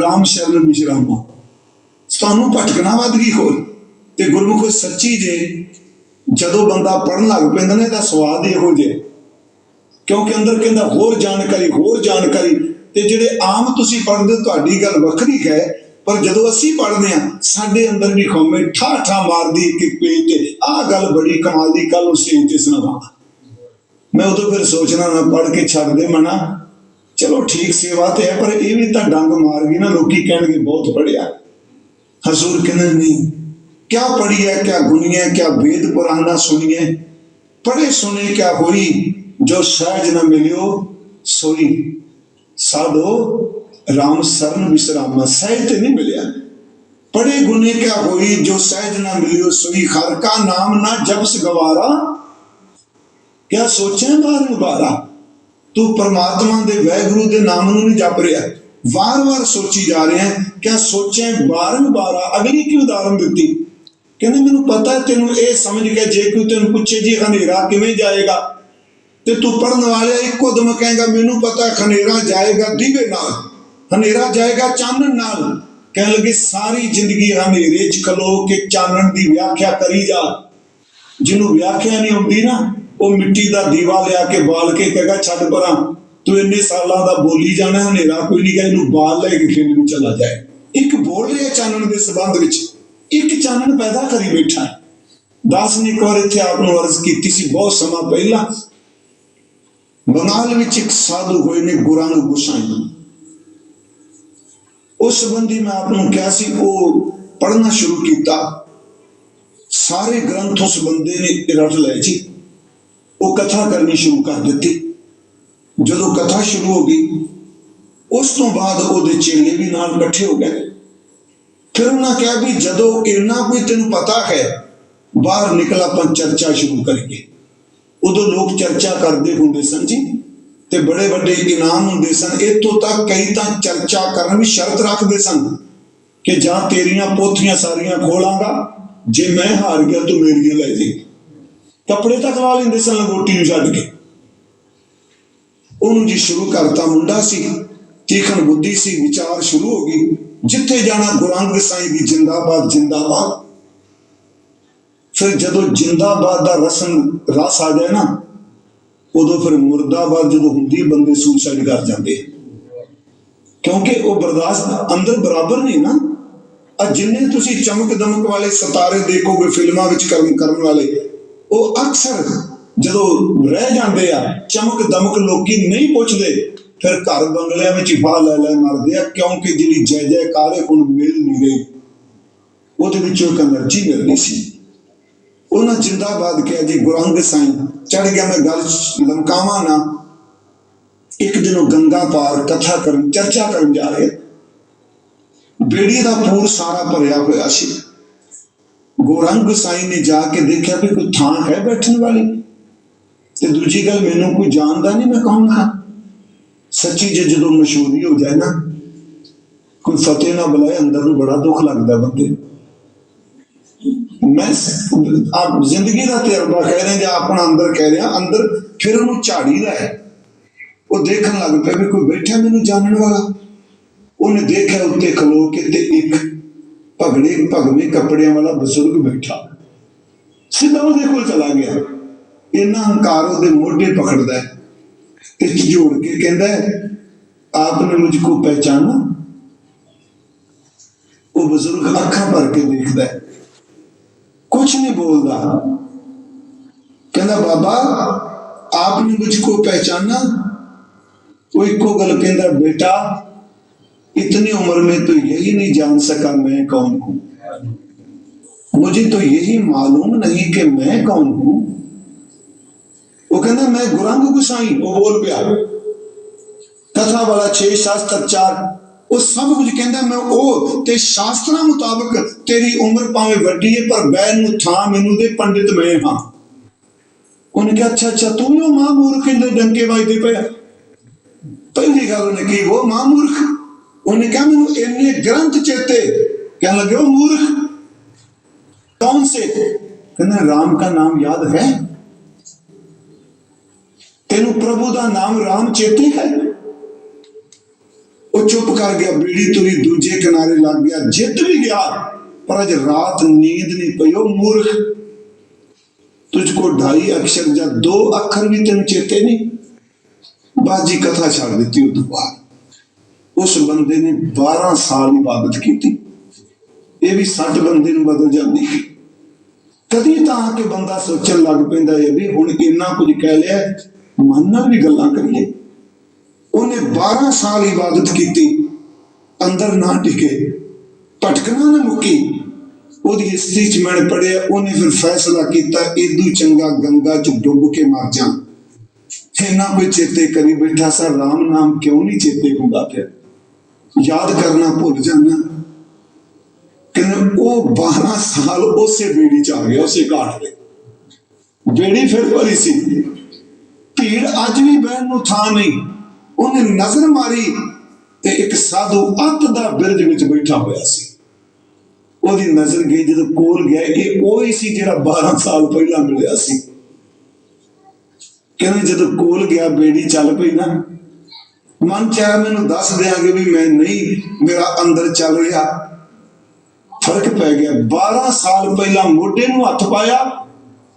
ਰਾਮ ਸ਼ਰਨ ਵਿਸ਼ਰਾਮਾ ਤੁਹਾਨੂੰ ਭਟਕਣਾ ਵੱਧ ਗਈ ਹੋਰ ਤੇ ਗੁਰਮੁਖ ਸੱਚੀ ਜੇ ਜਦੋਂ ਬੰਦਾ ਪੜਨ ਲੱਗ ਪੈਂਦਾ ਨੇ ਤਾਂ ਸਵਾਦ ਹੀ ਇਹੋ ਜਿਹਾ ਕਿਉਂਕਿ ਅੰਦਰ ਕਹਿੰਦਾ ਹੋਰ ਜਾਣਕਾਰੀ ਹੋਰ ਜਾਣਕਾਰੀ। ਤੇ ਜਿਹੜੇ ਆਮ ਤੁਸੀਂ ਪੜ੍ਹਦੇ ਹੋ, ਤੁਹਾਡੀ ਗੱਲ ਵੱਖਰੀ ਹੈ ਪਰ ਜਦੋਂ ਅਸੀਂ ਪੜਦੇ ਆ ਸਾਡੇ ਅੰਦਰ ਵੀ ਖੋਮੇ ਠਾ ਠਾ ਮਾਰਦੀ ਕਿ ਪੇਜ ਤੇ ਆਹ ਗੱਲ ਬੜੀ ਕਮਾਲ ਦੀ ਕੱਲ ਉਸ ਸਟੇਜ ਤੇ ਸੁਣਾਵਾਂ ਮੈਂ ਉਦੋਂ ਫਿਰ ਸੋਚਣਾ ਨਾ ਪੜ੍ਹ ਕੇ ਛੱਡ ਦੇ ਮਨਾ। ਚਲੋ ਠੀਕ ਸੇਵਾ ਤੇ ਹੈ, ਪਰ ਇਹ ਵੀ ਤਾਂ ਡੰਗ ਮਾਰ ਗਈ ਨਾ, ਲੋਕੀ ਕਹਿਣਗੇ ਬਹੁਤ ਪੜਿਆ ਹਜ਼ੂਰ ਕਹਿੰਦੇ, ਨਹੀਂ, ਕਿਆ ਪੜੀ ਹੈ ਕਿਆ ਗੁਣੀ ਹੈ ਕਿਆ ਵੇਦ ਪੁਰਾਣਾ ਸੁਣੀਏ। ਪੜੇ ਸੁਣੇ ਕਿਆ ਹੋਈ, ਜੋ ਸਹਿਜ ਨਾ ਮਿਲਿਓ, ਸੋਈ। ਸਾਧੋ, ਰਾਮ ਸਰਨ ਵਿਸਰਾਮਾ, ਸਹਿਜ ਤੇ ਨਹੀਂ ਮਿਲਿਆ। ਪੜੇ ਗੁਨੇ ਕਿਆ ਹੋਈ, ਜੋ ਸਹਿਜ ਨਾ ਮਿਲਿਓ, ਸੋਈ। ਹਰ ਕਾ ਨਾਮ ਨਾ ਜਪਸ ਗਵਾਰਾ। ਕਿਆ ਸੋਚੇ ਬਾਰ ਮੁਬਾਰਾ ਤੂੰ ਪਰਮਾਤਮਾ ਦੇ ਵੈਗੁਰੂ ਦੇ ਨਾਮ ਨੂੰ ਨਹੀਂ ਜਪ ਰਿਹਾ। ਵਾਰ-ਵਾਰ ਸੋਚੀ ਜਾ ਰਿਹਾ ਹੈ ਕਿਆ ਸੋਚੇ ਬਾਰੰਬਾਰ ਅਗਲੀ ਕੀ ਉਦਾਹਰਨ ਦਿੱਤੀ? ਕਹਿੰਦੇ, ਮੈਨੂੰ ਪਤਾ ਤੈਨੂੰ ਇਹ ਸਮਝ ਕੇ ਜੇ ਕੋਈ ਤੈਨੂੰ ਪੁੱਛੇ ਜੀ ਹਨੇਰਾ ਕਿਵੇਂ ਜਾਏਗਾ? ਤੇ ਤੂੰ ਪੜਨ ਵਾਲਿਆ ਇੱਕੋ ਦਮ ਕਹੇਗਾ, ਮੈਨੂੰ ਪਤਾ ਹਨੇਰਾ ਜਾਏਗਾ ਦੀਵੇ ਨਾਲ। ਹਨੇਰਾ ਜਾਏਗਾ ਚਾਨਣ ਨਾਲ। ਕਹਿਣ ਲੱਗੇ, ਸਾਰੀ ਜ਼ਿੰਦਗੀ ਹਨੇਰੇ 'ਚ ਖਲੋ ਕੇ ਚਾਨਣ ਦੀ ਵਿਆਖਿਆ ਕਰੀ ਜਾ। ਜਿਹਨੂੰ ਵਿਆਖਿਆ ਨਹੀਂ ਹੁੰਦੀ ਨਾ ਉਹ ਮਿੱਟੀ ਦਾ ਦੀਵਾ ਲਿਆ ਕੇ ਬਾਲ ਕੇ ਕਹੇਗਾ ਛੱਡ ਪਰਾਂ, ਤੂੰ ਇੰਨੇ ਸਾਲਾਂ ਦਾ ਬੋਲੀ ਜਾਣਾ, ਹਨੇਰਾ ਕੋਈ ਨਹੀਂ ਕਹੇ, ਇਹਨੂੰ ਬਾਲ ਲੈ ਕੇ ਖੇਡ ਨੂੰ ਚਲਾ ਜਾਏ। ਇੱਕ ਬੋਲ ਰਿਹਾ ਚਾਨਣ ਦੇ ਸਬੰਧ ਵਿੱਚ, ਇੱਕ ਚਾਨਣ ਪੈਦਾ ਕਰੀ ਬੈਠਾ ਦਾਸ ਨੇ ਇੱਕ ਇੱਥੇ ਆਪ ਨੂੰ ਅਰਜ਼ ਕੀਤੀ ਸੀ, ਬਹੁਤ ਸਮਾਂ ਪਹਿਲਾਂ। ਬੰਗਾਲ ਵਿੱਚ ਇੱਕ ਸਾਧੂ ਹੋਏ ਨੇ, ਗੁਰਾਂ ਗੁਸਾਈ। ਉਸ ਸੰਬੰਧੀ ਮੈਂ ਆਪ ਨੂੰ ਕਿਹਾ ਸੀ, ਉਹ ਪੜ੍ਹਨਾ ਸ਼ੁਰੂ ਕੀਤਾ। ਸਾਰੇ ਗ੍ਰੰਥ ਉਸ ਬੰਦੇ ਨੇ ਰਟ ਲਏ ਜੀ। ਉਹ ਕਥਾ ਕਰਨੀ ਸ਼ੁਰੂ ਕਰ ਦਿੱਤੀ। ਜਦੋਂ ਕਥਾ ਸ਼ੁਰੂ ਹੋ ਗਈ, ਉਸ ਤੋਂ ਬਾਅਦ ਉਹਦੇ ਚੇਲੇ ਵੀ ਨਾਲ ਇਕੱਠੇ ਹੋ ਗਏ। ਫਿਰ ਉਹਨਾਂ ਕਿਹਾ ਵੀ ਜਦੋਂ ਇੰਨਾ ਕੋਈ ਤੈਨੂੰ ਪਤਾ ਹੈ, ਬਾਹਰ ਨਿਕਲ ਆਪਾਂ ਚਰਚਾ ਸ਼ੁਰੂ ਕਰੀਏ। ਉਦੋਂ ਲੋਕ ਚਰਚਾ ਕਰਦੇ ਹੁੰਦੇ ਸਨ ਜੀ, ਤੇ ਬੜੇ ਵੱਡੇ ਇਨਾਮ ਹੁੰਦੇ ਸਨ। ਇਤੋਂ ਤੱਕ ਕਈ ਤਾਂ ਚਰਚਾ ਕਰਨ ਵੀ ਸ਼ਰਤ ਰੱਖਦੇ ਸਨ ਕਿ ਜਾਂ ਤੇਰੀਆਂ ਪੋਥੀਆਂ ਸਾਰੀਆਂ ਖੋਲਾਂਗਾ, ਜੇ ਮੈਂ ਹਾਰ ਗਿਆ ਤੂੰ ਮੇਰੀਆਂ ਲੈ ਜੀ। ਕੱਪੜੇ ਤੱਕ ਲਾ ਲੈਂਦੇ ਸਨ ਰੋਟੀ ਨੂੰ ਛੱਡ ਕੇ। ਉਹਨੂੰ ਜੀ ਸ਼ੁਰੂ ਕਰਤਾ ਮੁੰਡਾ ਸੀ, ਤੀਖਣ ਬੁੱਧੀ ਸੀ, ਵਿਚਾਰ ਸ਼ੁਰੂ ਹੋ ਗਈ। ਜਿੱਥੇ ਜਾਣਾ ਗੁਰੰਗ ਸਾਈਂ ਦੀ ਜਿੰਦਾਬਾਦ ਜਿੰਦਾਬਾਦ। ਫਿਰ ਜਦੋਂ ਜਿੰਦਾਬਾਦ ਦਾ ਰਸਮ ਰਸ ਆ ਜਾਏ ਨਾ, ਉਦੋਂ ਫਿਰ ਮੁਰਦਾਬਾਦ ਜਦੋਂ ਹੁੰਦੀ ਬੰਦੇ ਸੁਸਾਈਡ ਕਰ ਜਾਂਦੇ। ਕਿਉਂਕਿ ਉਹ ਬਰਦਾਸ਼ਤ ਅੰਦਰ ਬਰਾਬਰ ਨਹੀਂ ਨਾ। ਆ ਜਿੰਨੇ ਤੁਸੀਂ ਚਮਕ ਦਮਕ ਵਾਲੇ ਸਿਤਾਰੇ ਦੇਖੋਗੇ ਫਿਲਮਾਂ ਵਿੱਚ ਕੰਮ ਕਰਨ ਵਾਲੇ ਉਹ ਅਕਸਰ ਜਦੋਂ ਰਹਿ ਜਾਂਦੇ ਆ, ਚਮਕ ਦਮਕ ਲੋਕੀ ਨਹੀਂ ਪੁੱਛਦੇ, ਫਿਰ ਘਰ ਬੰਗਲਿਆਂ ਵਿੱਚ ਫਾ ਲੈ ਲੈ ਮਰਦੇ ਆ, ਕਿਉਂਕਿ ਜਿਹੜੀ ਜੈ ਜੈਕਾਰ ਹੁਣ ਮਿਲ ਨਹੀਂ ਰਹੀ। ਉਹਦੇ ਵਿੱਚੋਂ ਇੱਕ એનર્ਜੀ ਮਿਲਦੀ ਸੀ। ਉਹਨਾਂ ਜਿੰਦਾਬਾਦ ਕਿਹਾ, ਜੀ ਗੁਰੰਗ ਸਾਈਂ ਚੜ ਗਿਆ ਮੈਂ ਗੱਲ ਲਮਕਾਵਾਂ ਨਾ। ਇੱਕ ਦਿਨ ਉਹ ਗੰਗਾ ਪਾਰ ਕਥਾ ਕਰਨ, ਚਰਚਾ ਕਰਨ ਜਾ ਰਹੇ ਬੇੜੀ ਦਾ ਪੂਰ ਸਾਰਾ ਭਰਿਆ ਹੋਇਆ ਸੀ। ਗੋਰੰਗ ਸਾਈ ਨੇ ਜਾ ਕੇ ਦੇਖਿਆ ਵੀ ਕੋਈ ਥਾਂ ਹੈ ਬੈਠਣ ਵਾਲੀ। ਤੇ ਦੂਜੀ ਗੱਲ, ਮੈਨੂੰ ਕੋਈ ਜਾਣਦਾ ਨਹੀਂ ਮੈਂ ਕਹਾਂਗਾ ਸੱਚੀ ਜੇ ਜਦੋਂ ਮਸ਼ਹੂਰੀ ਹੋ ਜਾਏ ਨਾ, ਕੋਈ ਫਤਿਹ ਨਾ ਬੁਲਾਏ, ਅੰਦਰ ਨੂੰ ਬੜਾ ਦੁੱਖ ਲੱਗਦਾ ਬੰਦੇ। ਮੈਂ ਆਪ ਜ਼ਿੰਦਗੀ ਦਾ ਤਜਰਬਾ ਕਹਿ ਰਹੇ, ਜਾਂ ਆਪਣਾ ਅੰਦਰ ਕਹਿ ਰਿਹਾ, ਅੰਦਰ ਫਿਰ ਉਹਨੂੰ ਝਾੜੀ ਦਾ ਹੈ। ਉਹ ਦੇਖਣ ਲੱਗ ਪਿਆ ਵੀ ਕੋਈ ਬੈਠਾ ਮੈਨੂੰ ਜਾਣਨ ਵਾਲਾ। ਉਹਨੇ ਦੇਖਿਆ ਉੱਤੇ ਖਲੋ ਕੇ ਤੇ ਇੱਕ ਪਗੜੇ ਭਗਵੇਂ ਕੱਪੜਿਆਂ ਵਾਲਾ ਬਜ਼ੁਰਗ ਬੈਠਾ। ਸਿੱਧਾ ਉਹਦੇ ਕੋਲ ਚਲਾ ਗਿਆ। ਇੰਨਾ ਹੰਕਾਰ ਉਹਦੇ ਮੋਢੇ ਪਕੜਦਾ ਤੇ ਜੋੜ ਕੇ ਕਹਿੰਦਾ ਆਪਨੇ ਮੁਝ ਕੋ ਪਹਿਚਾਨਾ? ਉਹ ਬਜ਼ੁਰਗ ਅੱਖਾਂ ਭਰ ਕੇ ਦੇਖਦਾ ਹੈ। ਕੁਝ ਨਹੀਂ ਬੋਲਦਾ। ਕਹਿੰਦਾ, ਬਾਬਾ, ਆਪ ਆਪਨੇ ਮੁਝ ਕੋ ਪਹਿਚਾਨਾ? ਉਹ ਇੱਕੋ ਗੱਲ ਕਹਿੰਦਾ, ਬੇਟਾ इतनी उम्र में तो यही नहीं जान सका मैं कौन हूं मुझे तो यही मालूम नहीं कि मैं कौन हूं वो कहना मैं गुरंग गुसाई वो बोल पिया कथा वाला छे शास्त्र चार ਉਹ ਸਭ ਕੁਝ ਕਹਿੰਦਾ ਮੈਂ ਉਹ ਤੇ ਸ਼ਾਸਤਰਾਂ ਮੁਤਾਬਕ ਤੇਰੀ ਉਮਰ ਭਾਵੇਂ ਵੱਡੀ ਹੈ ਪਰ ਬੈਨ ਨੂੰ ਥਾਂ ਮੈਨੂੰ ਦੇ ਪੰਡਿਤ ਮੈਂ ਹਾਂ ਉਹਨੇ ਕਿਹਾ ਅੱਛਾ ਅੱਛਾ ਤੂੰ ਹੀ ਉਹ ਮਾਂ ਮੂਰਖ ਦੇ ਡੰਕੇ ਵੱਜਦੇ ਪਿਆ ਪਹਿਲੀ ਗੱਲ ਉਹਨੇ ਕੀ ਉਹ ਮਾਂ ਮੂਰਖ ਉਹਨੇ ਕਿਹਾ ਮੈਨੂੰ ਇੰਨੇ ਗ੍ਰੰਥ ਚੇਤੇ ਕਹਿਣ ਲੱਗੇ ਉਹ ਮੂਰਖ। ਕੌਣ ਸੇ? ਕਹਿੰਦਾ, ਰਾਮ ਦਾ ਨਾਮ ਯਾਦ ਹੈ। ਤੈਨੂੰ ਪ੍ਰਭੂ ਦਾ ਨਾਮ ਰਾਮ ਚੇਤੇ ਹੈ? ਉਹ ਚੁੱਪ ਕਰ ਗਿਆ, ਬੀੜੀ ਤੁਰੀ ਦੂਜੇ ਕਿਨਾਰੇ ਲੱਗ ਗਿਆ। ਜਿੱਤ ਵੀ ਗਿਆ, ਪਰ ਅਜ ਰਾਤ ਨੀਂਦ ਨਹੀਂ ਪਈ, ਉਹ ਮੂਰਖ। ਤੁਝ ਕੋ ਢਾਈ ਅਕਸ਼ਰ ਜਾਂ ਦੋ ਅੱਖਰ ਵੀ ਤੈਨੂੰ ਚੇਤੇ ਨਹੀਂ? ਬਾਜੀ ਕਥਾ ਛੱਡ ਦਿੱਤੀ, ਉਹ ਤੋਂ ਬਾਅਦ। ਉਸ ਬੰਦੇ ਨੇ 12 ਸਾਲ ਇਬਾਦਤ ਕੀਤੀ। ਇਹ ਵੀ 60 ਬੰਦੇ ਨੂੰ ਬਦਲ ਜਾਂਦੀ। ਹੈ ਕਦੀ ਤਾਂ ਕਿ ਬੰਦਾ ਸੋਚਣ ਲੱਗ ਪੈਂਦਾ ਹੈ ਵੀ ਹੁਣ ਇੰਨਾ ਕੁਝ ਕਹਿ ਲਿਆ, ਮਨ ਨਾਲ ਵੀ ਗੱਲਾਂ ਕਰੀਏ। ਉਹਨੇ 12 ਸਾਲ ਇਬਾਦਤ ਕੀਤੀ। ਅੰਦਰ ਨਾ ਟਿਕੇ, ਭਟਕਣਾ ਨਾ ਮੁੱਕੀ। ਉਹਦੀ ਹਿਸਟਰੀ ਚ ਮੈਂ ਪੜਿਆ, ਉਹਨੇ ਫਿਰ ਫੈਸਲਾ ਕੀਤਾ ਇਦੂ ਚੰਗਾ ਗੰਗਾ ਚ ਡੁੱਬ ਕੇ ਮਰ ਜਾ। ਇੰਨਾ ਕੋਈ ਚੇਤੇ ਕਰੀ ਬੈਠਾ ਸਰ ਰਾਮ ਨਾਮ ਕਿਉਂ ਨਹੀਂ ਚੇਤੇ ਹੁੰਦਾ ਪਿਆ? ਯਾਦ ਕਰਨਾ ਭੁੱਲ ਜਾਣਾ ਕਹਿੰਦੇ, ਉਹ 12 ਸਾਲ ਉਸੇ ਬੇੜੀ ਚ ਆ ਗਿਆ, ਉਸੇ ਘਾਟ ਦੇ ਬੇੜੀ ਫਿਰ ਭਰੀ ਸੀ। ਭੀੜ ਅੱਜ ਵੀ ਬਹਿਣ ਨੂੰ ਥਾਂ ਨਹੀਂ। ਉਹਨੇ ਨਜ਼ਰ ਮਾਰੀ ਤੇ ਇੱਕ ਸਾਧੂ ਅੱਤ ਦਾ ਬਿਰਜ ਵਿੱਚ ਬੈਠਾ ਹੋਇਆ ਸੀ। ਉਹਦੀ ਨਜ਼ਰ ਗਈ, ਜਦੋਂ ਕੋਲ ਗਿਆ, ਇਹ ਉਹ ਹੀ ਸੀ ਜਿਹੜਾ 12 ਸਾਲ ਪਹਿਲਾਂ ਮਿਲਿਆ ਸੀ। ਕਹਿੰਦੇ, ਜਦੋਂ ਕੋਲ ਗਿਆ, ਬੇੜੀ ਚੱਲ ਪਈ ਨਾ ਮਨ ਚਾਹ ਮੈਨੂੰ ਦੱਸ ਦਿਆਂਗੇ ਵੀ ਮੈਂ ਨਹੀਂ, ਮੇਰਾ ਅੰਦਰ ਚੱਲ ਰਿਹਾ। ਫ਼ਰਕ ਪੈ ਗਿਆ। 12 ਸਾਲ ਪਹਿਲਾਂ ਮੋਢੇ ਨੂੰ ਹੱਥ ਪਾਇਆ,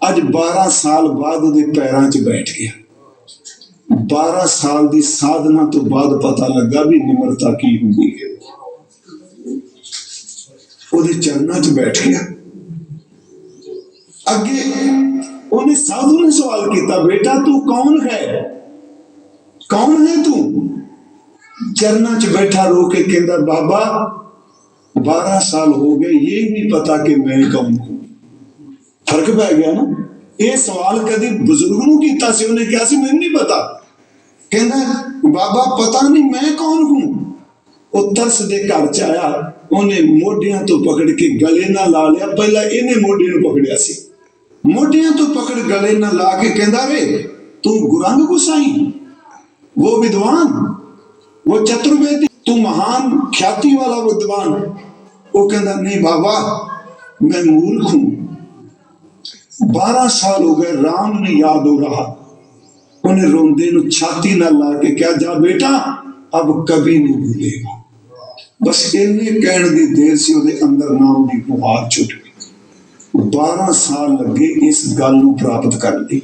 ਅੱਜ 12 ਸਾਲ ਬਾਅਦ ਉਹਦੇ ਪੈਰਾਂ 'ਚ ਬੈਠ ਗਿਆ। 12 ਸਾਲ ਦੀ ਸਾਧਨਾ ਤੋਂ ਬਾਅਦ ਪਤਾ ਲੱਗਾ ਵੀ ਨਿਮਰਤਾ ਕੀ ਹੁੰਦੀ ਹੈ। ਉਹਦੇ ਚਰਨਾਂ 'ਚ ਬੈਠ ਗਿਆ। ਅੱਗੇ ਉਹਨੇ ਸਾਧੂ ਨੇ ਸਵਾਲ ਕੀਤਾ, ਬੇਟਾ, ਤੂੰ ਕੌਣ ਹੈ? ਕੌਣ ਨੇ ਤੂੰ? ਚਰਨਾਂ 'ਚ ਬੈਠਾ ਰੋ ਕੇ ਕਹਿੰਦਾ, ਬਾਬਾ 12 ਸਾਲ ਹੋ ਗਏ, ਇਹ ਨਹੀਂ ਪਤਾ ਕਿ ਮੈਂ ਕੌਣ ਹੂੰ। ਫ਼ਰਕ ਪੈ ਗਿਆ ਨਾ? ਇਹ ਸਵਾਲ ਕਦੀ ਬਜ਼ੁਰਗ ਨੂੰ ਕੀਤਾ ਸੀ, ਉਹਨੇ ਕਿਹਾ ਸੀ, ਮੈਨੂੰ ਨਹੀਂ ਪਤਾ। ਕਹਿੰਦਾ, ਬਾਬਾ, ਪਤਾ ਨਹੀਂ ਮੈਂ ਕੌਣ ਹੂੰ। ਉਹ ਤਰਸ ਦੇ ਘਰ ਚ ਆਇਆ, ਉਹਨੇ ਮੋਢਿਆਂ ਤੋਂ ਪਕੜ ਕੇ ਗਲੇ ਨਾਲ ਲਾ ਲਿਆ। ਪਹਿਲਾਂ ਇਹਨੇ ਮੋਢੇ ਨੂੰ ਪਕੜਿਆ ਸੀ। ਮੋਢਿਆਂ ਤੋਂ ਪਕੜ ਗਲੇ ਨਾਲ ਲਾ ਕੇ ਕਹਿੰਦਾ, ਵੇ, ਤੂੰ ਗੁਰੰਗ ਗੁਸਾਈ ਉਹ ਵਿਦਵਾਨ वो चतुर्वेदी तू महान ख्याति वाला विद्वान वो कहता नहीं बाबा मैं मूर्ख हूं बारह साल हो गए राम नहीं याद हो रहा उन्हें रोंदे नु छाती ना ला के क्या जा बेटा अब कभी नहीं भूलेगा बस इन्ने कहने ਦੀ ਦੇਰ ਸੀ ਉਹਦੇ ਅੰਦਰ ਨਾਮ ਦੀ ਬੁਹਾਰ ਛੁੱਟ ਗਈ 12 ਸਾਲ ਲੱਗੇ ਇਸ ਗੱਲ ਨੂੰ ਪ੍ਰਾਪਤ ਕਰਨ ਲਈ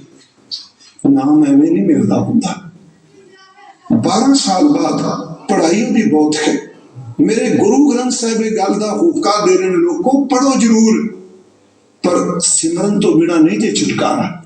ਨਾਮ ਐਵੇਂ ਨਹੀਂ ਮਿਲਦਾ ਹੁੰਦਾ 12 ਸਾਲ ਬਾਅਦ ਪੜ੍ਹਾਈ ਵੀ ਬਹੁਤ ਹੈ। ਮੇਰੇ ਗੁਰੂ ਗ੍ਰੰਥ ਸਾਹਿਬ ਇਹ ਗੱਲ ਦਾ ਹੁਕਾ ਦੇ ਰਹੇ ਨੇ ਲੋਕੋ ਪੜੋ ਜ਼ਰੂਰ। ਪਰ ਸਿਮਰਨ ਤੋਂ ਬਿਨਾ ਨਹੀਂ ਜੇ ਛੁਟਕਾਰਾ।